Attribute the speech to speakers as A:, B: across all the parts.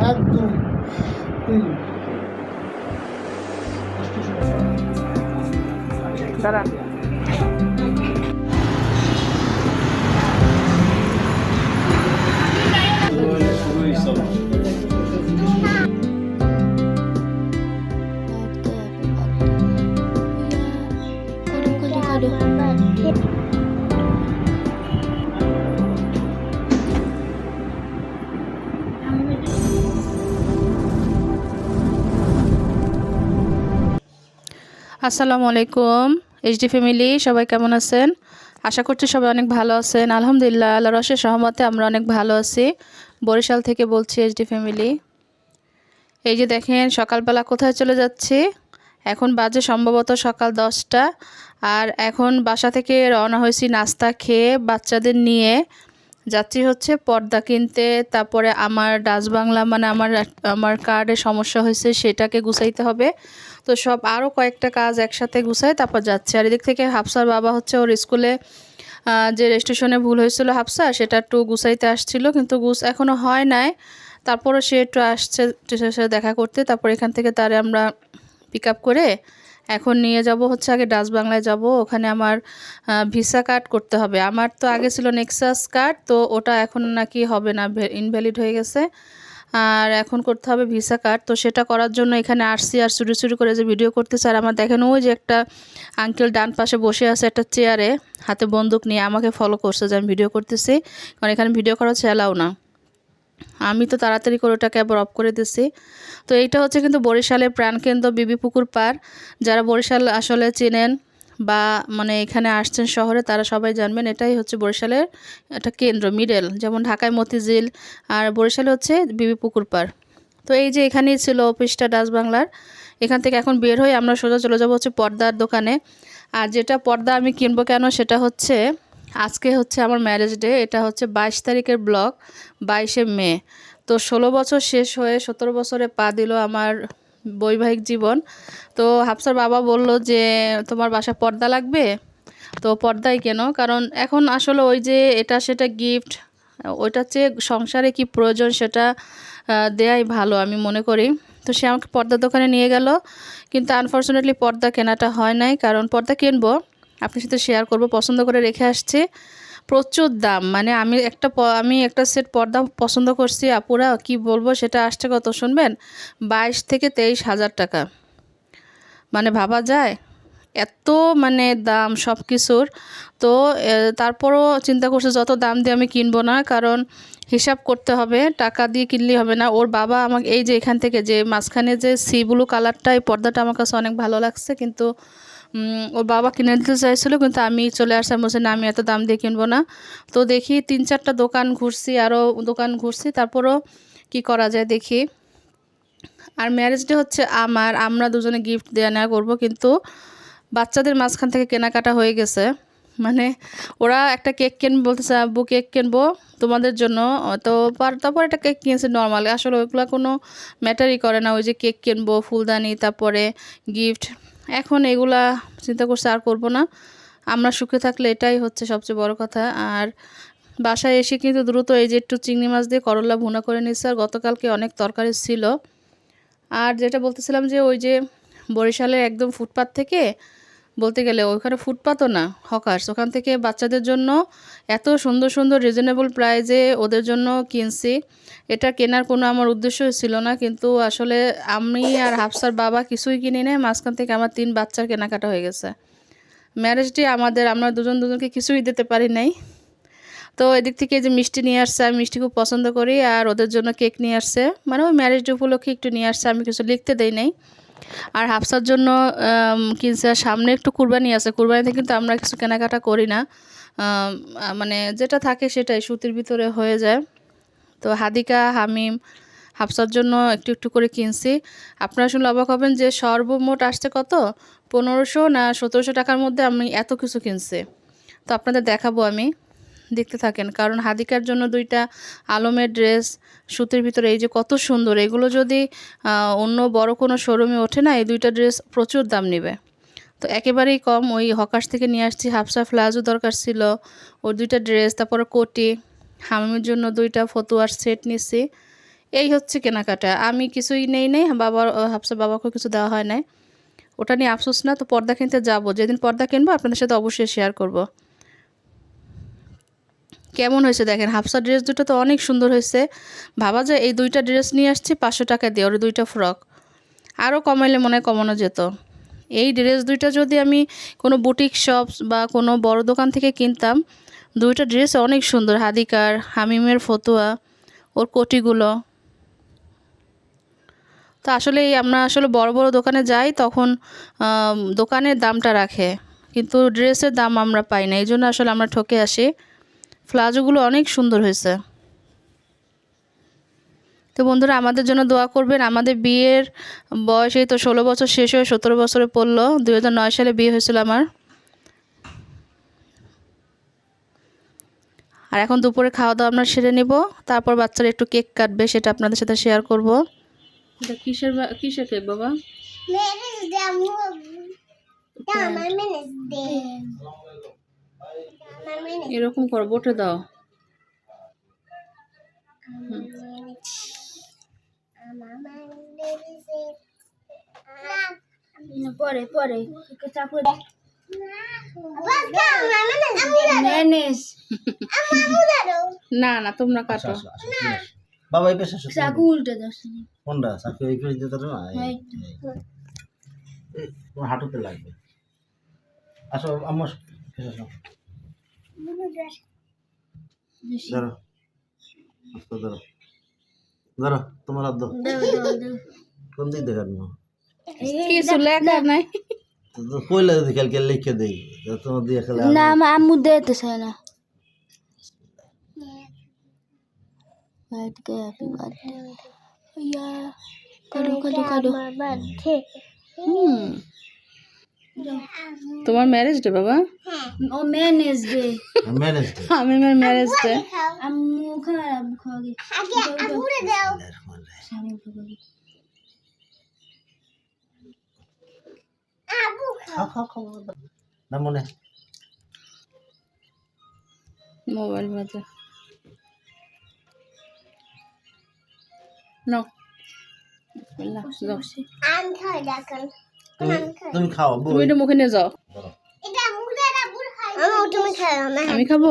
A: এক দুই তিন
B: দাঁড়ান আসসালামু আলাইকুম এইচডি ফ্যামিলি সবাই কেমন আছেন? আশা করছি সবাই অনেক ভালো আছেন। আলহামদুলিল্লাহ আল্লাহ রসের সহমতে আমরা অনেক ভালো আছি। বরিশাল থেকে বলছি এইচডি ফ্যামিলি এই যে দেখেন, সকালবেলা কোথায় চলে যাচ্ছি? এখন বাজে সম্ভবত সকাল দশটা। আর এখন বাসা থেকে রওনা হয়েছি নাস্তা খেয়ে বাচ্চাদের নিয়ে। যাচ্ছি হচ্ছে পর্দা কিনতে, তারপরে আমার ডাচ বাংলা মানে আমার আমার কার্ডে সমস্যা হয়েছে, সেটাকে গুছাইতে হবে। তো সব আরও কয়েকটা কাজ একসাথে গুছাই তারপর যাচ্ছে। আর এদিক থেকে হাফসার বাবা হচ্ছে ওর স্কুলে যে রেজিস্ট্রেশনে ভুল হয়েছিল হাফসা সেটা একটু গুছাইতে আসছিল, কিন্তু গুছ এখনও হয় নাই। তারপরে সে একটু আসছে টিচারের সাথে দেখা করতে, তারপর এখান থেকে তারে আমরা পিক আপ করে এখন নিয়ে যাব হচ্ছে আগে ডাচ বাংলায় যাব, ওখানে আমার ভিসা কার্ড করতে হবে। আমার তো আগে ছিল নেক্সাস কার্ড, তো ওটা এখন নাকি হবে না ইনভ্যালিড হয়ে গেছে। আর এখন করতে হবে ভিসা কার্ড, তো সেটা করার জন্য এখানে আসছি। আর চুরি চুরি করে যে ভিডিও করতেছে, আর আমার দেখেন ওই যে একটা আঙ্কেল ডান পাশে বসে আছে একটা চেয়ারে হাতে বন্দুক নিয়ে আমাকে ফলো করছে যে আমি ভিডিও করতেছি। কারণ এখানে ভিডিও করা হচ্ছে না। আমি তো তাড়াতাড়ি করে ওটাকে আবার অফ করে দিছি। তো এইটা হচ্ছে কিন্তু বরিশালের প্রাণকেন্দ্র বিবি পুকুর পার। যারা বরিশাল আসলে চেনেন বা মানে এখানে আসছেন শহরে, তারা সবাই জানবেন এটাই হচ্ছে বরিশালের একটা কেন্দ্র মিডল যেমন ঢাকায় মতিঝিল আর বরিশালে হচ্ছে বিবি পুকুর পার। তো এই যে এখানেই ছিল অফিসটা ডাচ বাংলার, এখান থেকে এখন বের হয়ে আমরা সোজা চলে যাব হচ্ছে পর্দার দোকানে। আর যেটা পর্দা আমি কিনবো কেন সেটা হচ্ছে আজকে হচ্ছে আমার ম্যারেজ ডে এটা হচ্ছে বাইশ তারিখের ব্লগ বাইশে মে। তো ষোলো বছর শেষ হয়ে সতেরো বছরে পা দিল আমার বৈবাহিক জীবন। তো হাফসার বাবা বলল যে, তোমার বাসায় পর্দা লাগবে? তো পর্দাই কেন? কারণ এখন আসলে ওই যে এটা সেটা গিফট ওইটার চেয়ে সংসারে কি প্রয়োজন সেটা দেয়াই ভালো আমি মনে করি। তো সে আমাকে পর্দার দোকানে নিয়ে গেল, কিন্তু আনফর্চুনেটলি পর্দা কেনাটা হয় নাই, কারণ পর্দা কিনবো। আপনার সাথে শেয়ার করব, পছন্দ করে রেখে আসছে। প্রচুর দাম মানে আমি একটা আমি একটা সেট পর্দা পছন্দ করছি, আপুরা কি বলব সেটা আসছে কত শুনবেন? বাইশ থেকে তেইশ হাজার টাকা। মানে ভাবা যায়? এত মানে দাম সব কিছুর তো তারপরও চিন্তা করছে যত দাম দিয়ে আমি কিনবো না, কারণ হিসাব করতে হবে, টাকা দিয়ে কিনলেই হবে না। ওর বাবা আমাকে, এই যে এখান থেকে যে মাঝখানে যে সি ব্লু কালারটা এই পর্দাটা আমার কাছে অনেক ভালো লাগছে, কিন্তু ওর বাবা কিনে দিতে চাইছিলো, কিন্তু আমি চলে আসলাম, বলছে, না, আমি এত দাম দিয়ে কিনবো না। তো দেখি তিন চারটা দোকান ঘুরছি আরও দোকান ঘুরছি, তারপরও কি করা যায় দেখি। আর ম্যারেজ ডে হচ্ছে আমার, আমরা দুজনে গিফট দেওয়া নেওয়া করব, কিন্তু বাচ্চাদের মাঝখান থেকে কেনাকাটা হয়ে গেছে। মানে ওরা একটা কেক কিনবে বলতেছে আব্বু কেক কিনবো তোমাদের জন্য, তো পার- তারপর একটা কেক কিনেছে নর্মাল আসলে ওইগুলো কোনো ম্যাটারই করে না। ওই যে কেক কিনবো, ফুলদানি, তারপরে গিফট এখন এগুলা চিন্তা করছে আর করব না। আমরা সুখে থাকলে এটাই হচ্ছে সবচেয়ে বড় কথা। আর বাসায় এসে কিন্তু দ্রুত এই যে একটু চিংড়ি মাছ দিয়ে করলা ভুনা করে নিচ্ছে আর গতকালকে অনেক তরকারি ছিল। আর যেটা বলতেছিলাম যে ওই যে বরিশালে একদম ফুটপাত থেকে বলতে গেলে ওখানে ফুটপাতও না হকার্স ওখান থেকে বাচ্চাদের জন্য এত সুন্দর সুন্দর রিজনেবল প্রাইজে ওদের জন্য কিনছি। এটা কেনার কোনো আমার উদ্দেশ্যই ছিল না, কিন্তু আসলে আমি আর হাফসার বাবা কিছুই কিনি নেই। মাঝখান থেকে আমার তিন বাচ্চার কেনাকাটা হয়ে গেছে। ম্যারেজটি আমাদের, আমরা দুজন দুজনকে কিছুই দিতে পারি নাই। তো এদিক থেকে যে মিষ্টি নিয়ে আসছে, আমি মিষ্টি খুব পছন্দ করি, আর ওদের জন্য কেক নিয়ে আসছে। মানে ওই ম্যারেজ উপলক্ষে একটু নিয়ে আসছে, আমি কিছু লিখতে দেই নাই। আর হাফসার জন্য কিনছে সামনে একটু কুরবানি আছে। কুরবানিতে কিন্তু আমরা কিছু কেনাকাটা করি না। মানে যেটা থাকে সেটাই, সুতির ভিতরে হয়ে যায়। তো হাদিকা, হামিম, হাফসার জন্য একটু একটু করে কিনছি। আপনারা শুনলে অবাক হবেন যে সর্বমোট আসছে কত? পনেরোশো না সতেরোশো টাকার মধ্যে আমি এত কিছু কিনছি। তো আপনাদের দেখাবো আমি। দেখতে থাকেন। কারণ হাদিকার জন্য দুইটা আলমের ড্রেস, সুতির ভিতরে এই যে কত সুন্দর, এগুলো যদি অন্য বড় কোনো শোরুমে ওঠে না, এই দুইটা ড্রেস প্রচুর দাম নেবে। তো একেবারেই কম, ওই হকার্স থেকে নিয়ে আসছি, হাফসা ফ্লাজও দরকার ছিল, ওর দুইটা ড্রেস, তারপরে কোটি, হামিমের জন্য দুইটা ফতুয়ার সেট নিচ্ছি এই হচ্ছে কেনাকাটা, আমি কিছুই নেই নেই, বাবার, হাফসা বাবাকেও কিছু দেওয়া হয় নাই। ওটা নিয়ে আফসোস না, তো পর্দা কিনতে যাব, যেদিন পর্দা কিনবো, আপনাদের সাথে অবশ্যই শেয়ার করব। কেমন হয়েছে দেখেন, হাফসা ড্রেস দুটো তো অনেক সুন্দর হয়েছে। ভাবা যায় এই দুইটা ড্রেস নিয়ে আসছি পাঁচশো টাকা দিয়ে, ওর দুইটা ফ্রক আরও কমাইলে মনে কমানো যেত। এই ড্রেস দুইটা যদি আমি কোনো বুটিক শপস বা কোনো বড় দোকান থেকে কিনতাম, দুইটা ড্রেস অনেক সুন্দর, হাদিকার, হামিমের ফতুয়া, ওর কোটিগুলো। তো আসলে আমরা আসলে বড় বড় দোকানে যাই, তখন দোকানের দামটা রাখে। কিন্তু ড্রেসের দাম আমরা পাই না, এই জন্য আসলে আমরা ঠকে আসি। ফ্লাজোগুলো অনেক সুন্দর হয়েছে। তো বন্ধুরা আমাদের জন্য দোয়া করবেন। আমাদের বিয়ের বয়স এই তো ষোলো বছর শেষ হয়ে সতেরো বছরে পড়ল। দুই নয় সালে বিয়ে হয়েছিল আমার। আর এখন দুপুরে খাওয়া দাওয়া আমরা সেরে নিব। তারপর বাচ্চারা একটু কেক কাটবে সেটা আপনাদের সাথে শেয়ার করব। এটা কিসের কিসের কেক বাবা? এরকম কর বটে দাও।
C: পরে পরে মেনেস
B: না না তোমরা কাটো।
A: বাবা এই পেশা
C: চাকু উল্টে দাও
A: কোনটা? চাকু এই পেশা দিতে না? হাঁটুতে লাগবে। আসো আমার পেশা ধরো আস্তে ধরো ধরো তোমার হাত দাও কোন দিক দেখানো
B: কিছু লেখা নাই
A: কইলে যদি কালকে লিখে দেই তো তোমার দিয়ে খেলে
C: না আমার আম্মু দিতে চায় না বার্থডে হ্যাপি বার্থডে ইয়া কাটো কাটো কাটো
B: হুম তোমার ম্যারেজ ডে বাবা?
C: ও মেনেস ডে।
A: ম্যানেজ
B: আমি আমার ম্যারেজ ডে
C: আম্মু খারাপ খাওয়াগে আগে আম্মুরে দাও। আবু
A: খাও। খাও খাও না মনে
B: মোবাইল বাজে। নাও বিসমিল্লাহ, যাও।
C: আম দেখেন
A: তুমি তুমি খাও
B: তুমি এটা মুখে নিয়ে যাও। আমি খাব?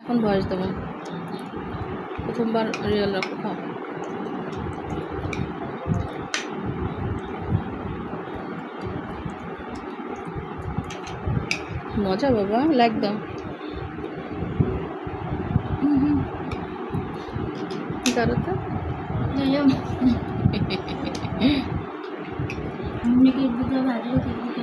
B: এখন বয়স দেবো। প্রথমবার রিয়েল রাখো খাও। মজা বাবা লাইক দাও करो तो
C: नहीं हम निकल बुद्धा भारी होती है